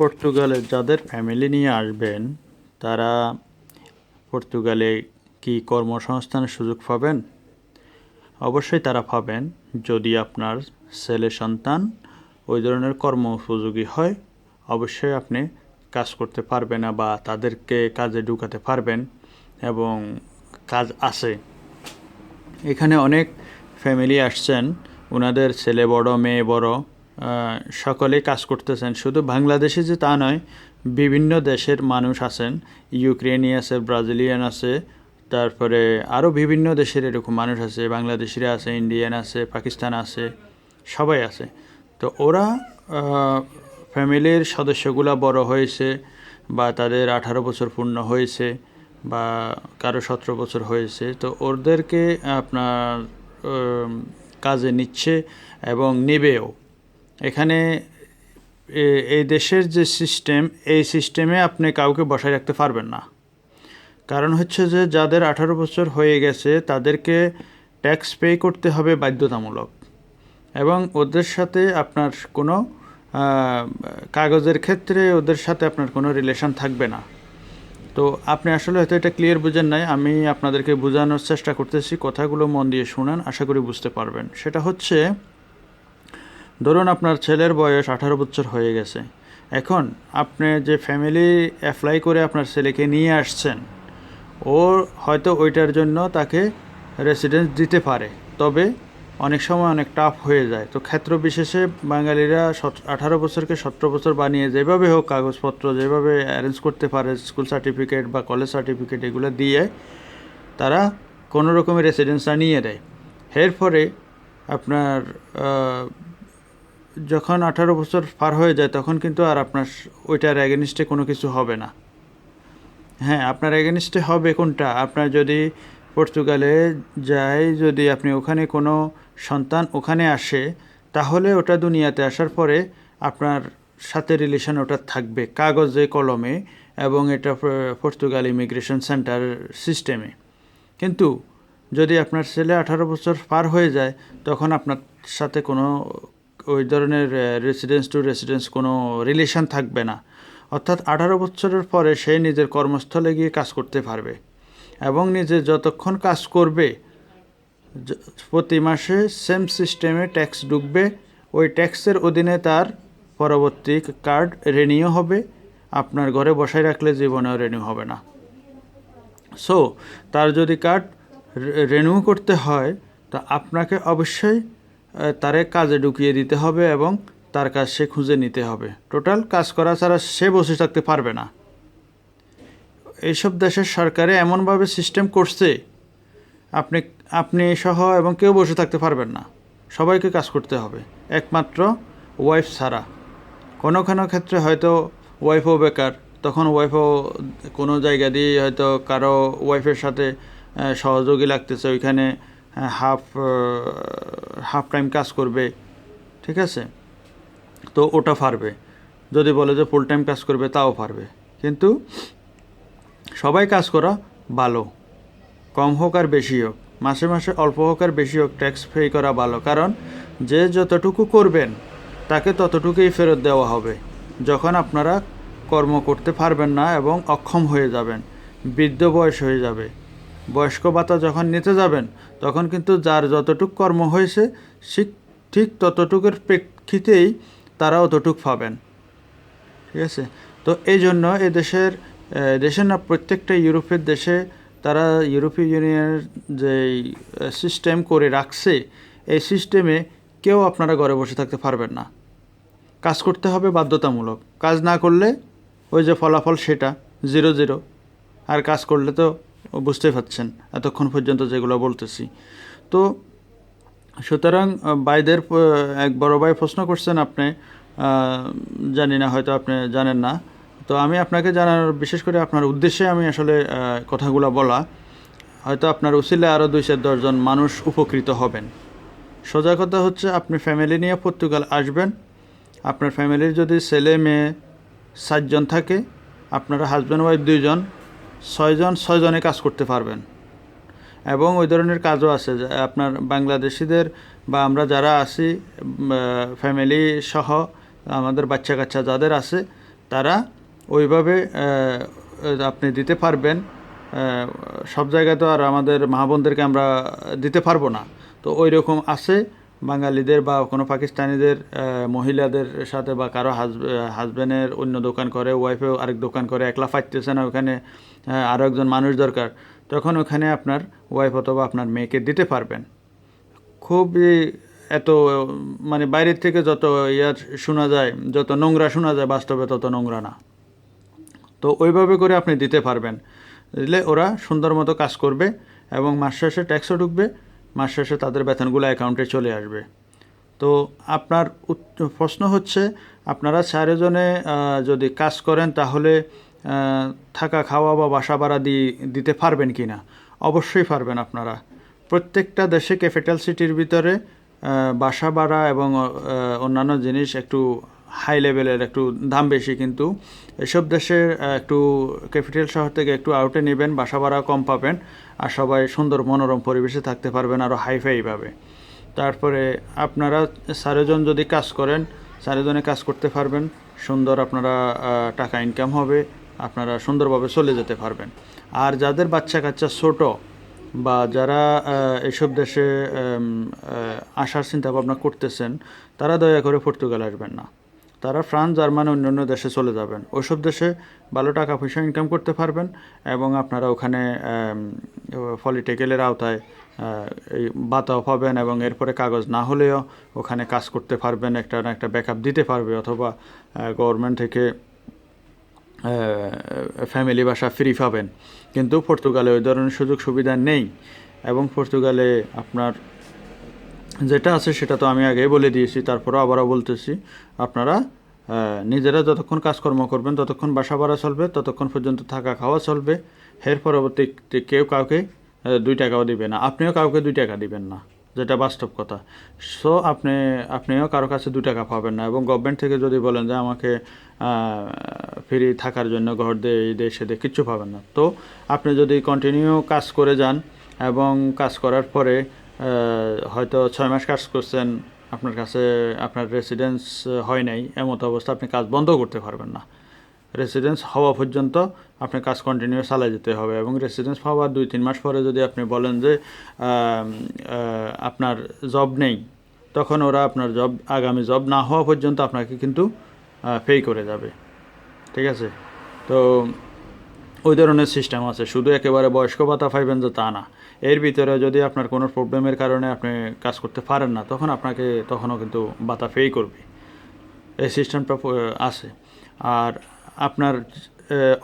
পর্তুগালে যাদের ফ্যামিলি নিয়ে আসবেন, তারা পর্তুগালে কি কর্মসংস্থানের সুযোগ পাবেন? অবশ্যই তারা পাবেন। যদি আপনার ছেলে সন্তান ওই ধরনের কর্ম উপযোগী হয়, অবশ্যই আপনি কাজ করতে পারবেন বা তাদেরকে কাজে ঢুকাতে পারবেন এবং কাজ আছে। এখানে অনেক ফ্যামিলি আসছেন। ওনাদের ছেলে বড়, মেয়ে বড়। আহ, সকলেই কাজ করতেছেন। শুধু বাংলাদেশে যে তা নয় বিভিন্ন দেশের মানুষ আছেন। ইউক্রেনি আছে ব্রাজিলিয়ান আছে তারপরে আরও বিভিন্ন দেশের এরকম মানুষ আছে। বাংলাদেশিরা আছে ইন্ডিয়ান আছে পাকিস্তান আছে সবাই আছে। তো ওরা ফ্যামিলির সদস্যগুলা বড় হয়েছে বা তাদের আঠারো বছর পূর্ণ হয়েছে বা কারও সতেরো বছর হয়েছে। তো ওদেরকে আপনার কাজে নিচ্ছে এবং নেবেও। এখানে এই দেশের যে সিস্টেম এই সিস্টেমে আপনি কাউকে বসায় রাখতে পারবেন না। কারণ হচ্ছে যে যাদের আঠারো বছর হয়ে গেছে, তাদেরকে ট্যাক্স পে করতে হবে বাধ্যতামূলক। এবং ওদের সাথে আপনার কোনো কাগজের ক্ষেত্রে ওদের সাথে আপনার কোনো রিলেশন থাকবে না। তো আপনি আসলে হয়তো এটা ক্লিয়ার বুঝেন নাই, আমি আপনাদেরকে বোঝানোর চেষ্টা করতেছি, কথাগুলো মন দিয়ে শুনেন, আশা করি বুঝতে পারবেন। সেটা হচ্ছে ধরুন আপনার ছেলের বয়স আঠারো বছর হয়ে গেছে। এখন আপনি যে ফ্যামিলি অ্যাপ্লাই করে আপনার ছেলেকে নিয়ে আসছেন, ও হয়তো ওইটার জন্য তাকে রেসিডেন্স দিতে পারে। তবে অনেক সময় অনেক টাফ হয়ে যায়। তো ক্ষেত্র বিশেষে বাঙালিরা আঠারো বছরকে সতেরো বছর বানিয়ে যেভাবে হোক কাগজপত্র, যেভাবে অ্যারেঞ্জ করতে পারে স্কুল সার্টিফিকেট বা কলেজ সার্টিফিকেট এগুলো দিয়ে তারা কোনো রকমের রেসিডেন্সটা নিয়ে দেয় এরপরে আপনার যখন আঠারো বছর পার হয়ে যায়, তখন কিন্তু আর আপনার ওইটার অ্যাগেনিস্টে কোনো কিছু হবে না। হ্যাঁ আপনার এগেনস্টে হবে কোনটা? আপনার যদি পর্তুগালে যায়, যদি আপনি ওখানে কোনো সন্তান ওখানে আসে, তাহলে ওটা দুনিয়াতে আসার পরে আপনার সাথে রিলেশন ওটা থাকবে, কাগজে, কলমে এবং এটা পর্তুগাল ইমিগ্রেশন সেন্টার সিস্টেমে কিন্তু যদি আপনার ছেলে আঠারো বছর পার হয়ে যায়, তখন আপনার সাথে কোনো ওই ধরনের রেসিডেন্স টু রেসিডেন্স কোনো রিলেশন থাকবে না। অর্থাৎ আঠারো বছরের পরে সে নিজের কর্মস্থলে গিয়ে কাজ করতে পারবে এবং নিজে যতক্ষণ কাজ করবে প্রতি মাসে সেম সিস্টেমে ট্যাক্স ঢুকবে। ওই ট্যাক্সের অধীনে তার পরবর্তী কার্ড রেনিউ হবে। আপনার ঘরে বসায় রাখলে জীবনেও রেনিউ হবে না। সো তার যদি কার্ড রেনিউ করতে হয়, তা আপনাকে অবশ্যই তারে কাজে ঢুকিয়ে দিতে হবে এবং তার কাজ সে খুঁজে নিতে হবে। টোটাল কাজ করা ছাড়া সে বসে থাকতে পারবে না। এইসব দেশের সরকারে এমনভাবে সিস্টেম করছে, আপনি আপনি সহ এবং কেউ বসে থাকতে পারবেন না। সবাইকে কাজ করতে হবে, একমাত্র ওয়াইফ ছাড়া। কোনো কোনো ক্ষেত্রে হয়তো ওয়াইফও বেকার, তখন ওয়াইফও কোনো জায়গা দিয়ে হয়তো কারও ওয়াইফের সাথে সহযোগী লাগতেছে। ওইখানে হাফ হাফ টাইম কাজ করবে, ঠিক আছে? তো ওটা পারবে যদি বলে যে ফুল টাইম কাজ করবে, তাও পারবে কিন্তু সবাই কাজ করা ভালো। কম হোক আর বেশি হোক। মাসে মাসে অল্প হোক আর বেশি হোক ট্যাক্স পে করা ভালো। কারণ যে যতটুকু করবেন, তাকে ততটুকুই ফেরত দেওয়া হবে। যখন আপনারা কর্ম করতে পারবেন না এবং অক্ষম হয়ে যাবেন, বৃদ্ধ বয়স হয়ে যাবে। বয়স্ক ভাতা যখন নিতে যাবেন, তখন কিন্তু যার যতটুক কর্ম হয়েছে ঠিক ঠিক ততটুকুর প্রেক্ষিতেই তারা অতটুক পাবেন। ঠিক আছে? তো এই জন্য দেশের দেশের না, প্রত্যেকটা ইউরোপের দেশে তারা ইউরোপীয় ইউনিয়নের যে সিস্টেম করে রাখছে, এই সিস্টেমে কেউ আপনারা ঘরে বসে থাকতে পারবেন না। কাজ করতে হবে বাধ্যতামূলক। কাজ না করলে ওই যে ফলাফল সেটা, জিরো জিরো। আর কাজ করলে তো বুঝতেই পারছেন, এতক্ষণ পর্যন্ত যেগুলো বলতেছি। তো সুতরাং বাইদের এক বড় ভাই প্রশ্ন করছেন আপনি জানি না, হয়তো আপনি জানেন না। তো আমি আপনাকে জানার বিশেষ করে আপনার উদ্দেশ্যে আমি আসলে কথাগুলো বলা। হয়তো আপনার উচিলে আরও দুই চার দশজন মানুষ উপকৃত হবেন। সোজা কথা হচ্ছে, আপনি ফ্যামিলি নিয়ে পর্তুগাল আসবেন। আপনার ফ্যামিলির যদি ছেলে, মেয়ে সাতজন থাকে, আপনারা হাজব্যান্ড ওয়াইফ দুইজন ছয়জন, ছয়জনে কাজ করতে পারবেন। এবং ওই ধরনের কাজও আছে আপনার বাংলাদেশিদের বা আমরা যারা আছি ফ্যামিলি সহ আমাদের বাচ্চা কাচ্চা যাদের আছে, তারা ওইভাবে আপনি দিতে পারবেন। সব জায়গায় তো আর আমাদের মা বোনদেরকে আমরা দিতে পারব না। তো ওই রকম আছে। বাঙালিদের বা কোনো পাকিস্তানিদের মহিলাদের সাথে বা কারও হাজব্যান্ডের অন্য দোকান করে ওয়াইফেও আরেক দোকান করে, একলা পাইতেছে না, ওখানে আরও একজন মানুষ দরকার, তখন ওখানে আপনার ওয়াইফ অথবা আপনার মেয়েকে দিতে পারবেন। খুবই এত মানে বাইরের থেকে যত ইয়ার শোনা যায়, যত নোংরা শোনা যায়, বাস্তবে তত নোংরা না। তো ওইভাবে করে আপনি দিতে পারবেন। দিলে ওরা সুন্দর মতো কাজ করবে এবং মাস শেষে ট্যাক্সও ঢুকবে। মাস শেষে তাদের বেতনগুলো অ্যাকাউন্টে চলে আসবে। তো আপনার প্রশ্ন হচ্ছে, আপনারা চারজনে যদি কাজ করেন তাহলে থাকা, খাওয়া বা বাসা ভাড়া দিয়ে দিতে পারবেন কি না অবশ্যই পারবেন আপনারা। প্রত্যেকটা দেশে ক্যাপিটাল সিটির ভিতরে বাসা ভাড়া এবং অন্যান্য জিনিস একটু হাই লেভেলের একটু দাম বেশি কিন্তু এসব দেশের একটু ক্যাপিটাল শহর থেকে একটু আউটে নেবেন, বাসা ভাড়া কম পাবেন আর সবাই সুন্দর মনোরম পরিবেশে থাকতে পারবেন আরও হাইফাইভাবে তারপরে আপনারা চারজন যদি কাজ করেন চারজনে কাজ করতে পারবেন, সুন্দর আপনারা টাকা ইনকাম হবে, আপনারা সুন্দরভাবে চলে যেতে পারবেন। আর যাদের বাচ্চা কাচ্চা ছোট বা যারা এসব দেশে আসার চিন্তা ভাবনা করতেছেন, তারা দয়া করে পর্তুগাল আসবেন না। তারা ফ্রান্স, জার্মানি, অন্যান্য দেশে চলে যাবেন। ওইসব দেশে ভালো টাকা পয়সা ইনকাম করতে পারবেন এবং আপনারা ওখানে পলিটিক্যালের আওতায় এই বাতাও পাবেন এবং এরপরে কাগজ না হলেও ওখানে কাজ করতে পারবেন, একটা না একটা ব্যাকআপ দিতে পারবে অথবা গভর্নমেন্ট থেকে ফ্যামিলি বাসা ফ্রি পাবেন। কিন্তু পর্তুগালে ওই ধরনের সুযোগ সুবিধা নেই এবং পর্তুগালে আপনার যেটা আছে সেটা তো আমি আগেই বলে দিয়েছি, তারপরেও আবারও বলতেছি। আপনারা নিজেরা যতক্ষণ কাজকর্ম করবেন, ততক্ষণ বাসা ভাড়া চলবে, ততক্ষণ পর্যন্ত থাকা খাওয়া চলবে। এর পরবর্তীতে কেউ কাউকে দুই টাকাও দিবে না। আপনিও কাউকে দুই টাকা দিবেন না, যেটা বাস্তব কথা। সো আপনি, আপনিও কারও কাছে দু টাকা পাবেন না এবং গভর্নমেন্ট থেকে যদি বলেন যে আমাকে ফ্রি থাকার জন্য ঘর দিয়ে এই দিয়ে সে দিয়ে কিচ্ছু পাবেন না। তো আপনি যদি কন্টিনিউ কাজ করে যান এবং কাজ করার পরে হয়তো ছয় মাস কাজ করছেন, আপনার কাছে, আপনার রেসিডেন্স হয় নাই এমতো অবস্থা, আপনি কাজ বন্ধ করতে পারবেন না। রেসিডেন্স হওয়া পর্যন্ত আপনি কাজ কন্টিনিউ চালিয়ে যেতে হবে এবং রেসিডেন্স পাওয়ার দুই, তিন মাস পরে যদি আপনি বলেন যে আপনার জব নেই, তখন ওরা আপনার জব আগামী জব না হওয়া পর্যন্ত আপনাকে কিন্তু পে করে যাবে। ঠিক আছে? তো ওই ধরনের সিস্টেম আছে। শুধু একেবারে বয়স্ক ভাতা পাইবেন যে তা না। এর ভিতরে যদি আপনার কোনো প্রবলেমের কারণে আপনি কাজ করতে পারেন না, তখন আপনাকে তখনও কিন্তু ভাতা পে করবে। এই সিস্টেমটা আছে। আর আপনার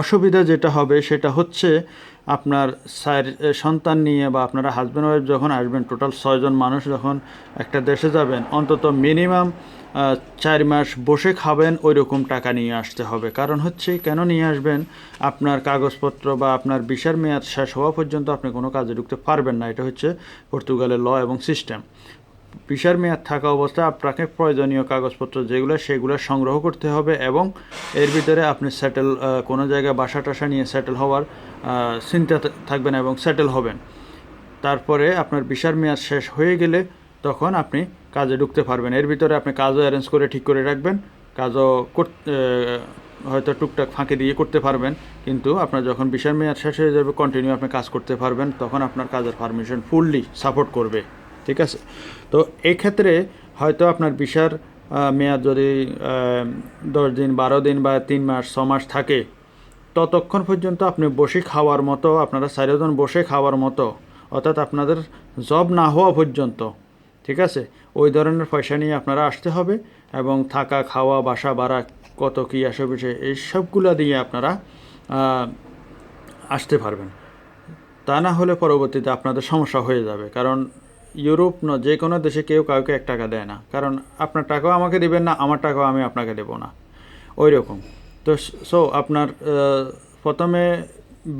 অসুবিধা যেটা হবে সেটা হচ্ছে আপনার স্যার সন্তান নিয়ে বা আপনারা হাজব্যান্ড ওয়াইফ যখন আসবেন টোটাল ছয়জন মানুষ যখন একটা দেশে যাবেন, অন্তত মিনিমাম চার মাস বসে খাবেন ওই রকম টাকা নিয়ে আসতে হবে। কারণ হচ্ছে, কেন নিয়ে আসবেন? আপনার কাগজপত্র বা আপনার বিশার মেয়াদ শেষ হওয়া পর্যন্ত আপনি কোনো কাজে ঢুকতে পারবেন না। এটা হচ্ছে পর্তুগালের ল এবং সিস্টেম ভিসার মেয়াদ থাকা অবস্থায় আপনাকে প্রয়োজনীয় কাগজপত্র যেগুলো, সেগুলো সংগ্রহ করতে হবে এবং এর ভিতরে আপনি সেটেল কোনো জায়গায় বাসা টাসা নিয়ে সেটেল হওয়ার চিন্তা থাকবেন এবং সেটেল হবেন। তারপরে আপনার ভিসার মেয়াদ শেষ হয়ে গেলে তখন আপনি কাজে ঢুকতে পারবেন। এর ভিতরে আপনি কাজও অ্যারেঞ্জ করে ঠিক করে রাখবেন, কাজও হয়তো টুকটাক ফাঁকে দিয়ে করতে পারবেন, কিন্তু আপনার যখন ভিসার মেয়াদ শেষ হয়ে যাবে কন্টিনিউ আপনি কাজ করতে পারবেন, তখন আপনার কাজের পারমিশন ফুললি সাপোর্ট করবে। ঠিক আছে? তো এই ক্ষেত্রে হয়তো আপনার ভিসার মেয়াদ যদি দশ দিন, বারো দিন বা তিন মাস, ছ মাস থাকে, ততক্ষণ পর্যন্ত আপনি বসে খাওয়ার মতো, আপনারা চারিজন বসে খাওয়ার মতো, অর্থাৎ আপনাদের জব না হওয়া পর্যন্ত, ঠিক আছে? ওই ধরনের পয়সা নিয়ে আপনারা আসতে হবে এবং থাকা, খাওয়া, বাসা ভাড়া, কত কী আসে বিষয় এই সবগুলো দিয়ে আপনারা আসতে পারবেন। তা না হলে পরবর্তীতে আপনাদের সমস্যা হয়ে যাবে, কারণ ইউরোপ ন, যে কোনো দেশে কেউ কাউকে এক টাকা দেয় না। কারণ আপনার টাকাও আমাকে দেবেন না, আমার টাকাও আমি আপনাকে দেবো না। ওই রকম তো সো আপনার প্রথমে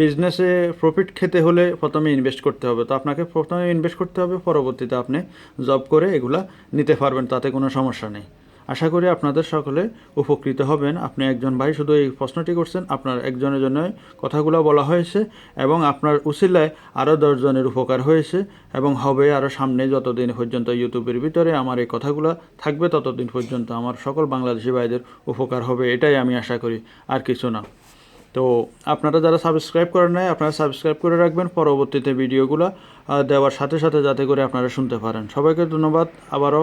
বিজনেসে প্রফিট খেতে হলে প্রথমে ইনভেস্ট করতে হবে। তো আপনাকে প্রথমে ইনভেস্ট করতে হবে, পরবর্তীতে আপনি জব করে এগুলা নিতে পারবেন, তাতে কোনো সমস্যা নেই। আশা করি আপনাদের সকলে উপকৃত হবেন। আপনি একজন ভাই, শুধু এই প্রশ্নটি করছেন, আপনার একজনের জন্য কথাগুলো বলা হয়েছে এবং আপনার উসিলায় আরও দশজনের উপকার হয়েছে এবং হবে আরও সামনে যতদিন পর্যন্ত ইউটিউবের ভিতরে আমার এই কথাগুলো থাকবে, ততদিন পর্যন্ত আমার সকল বাংলাদেশি ভাইদের উপকার হবে, এটাই আমি আশা করি, আর কিছু না। তো আপনারা যারা সাবস্ক্রাইব করেন নাই, আপনারা সাবস্ক্রাইব করে রাখবেন, পরবর্তীতে ভিডিওগুলো দেওয়ার সাথে সাথে যাতে করে আপনারা শুনতে পারেন। সবাইকে ধন্যবাদ, আবারও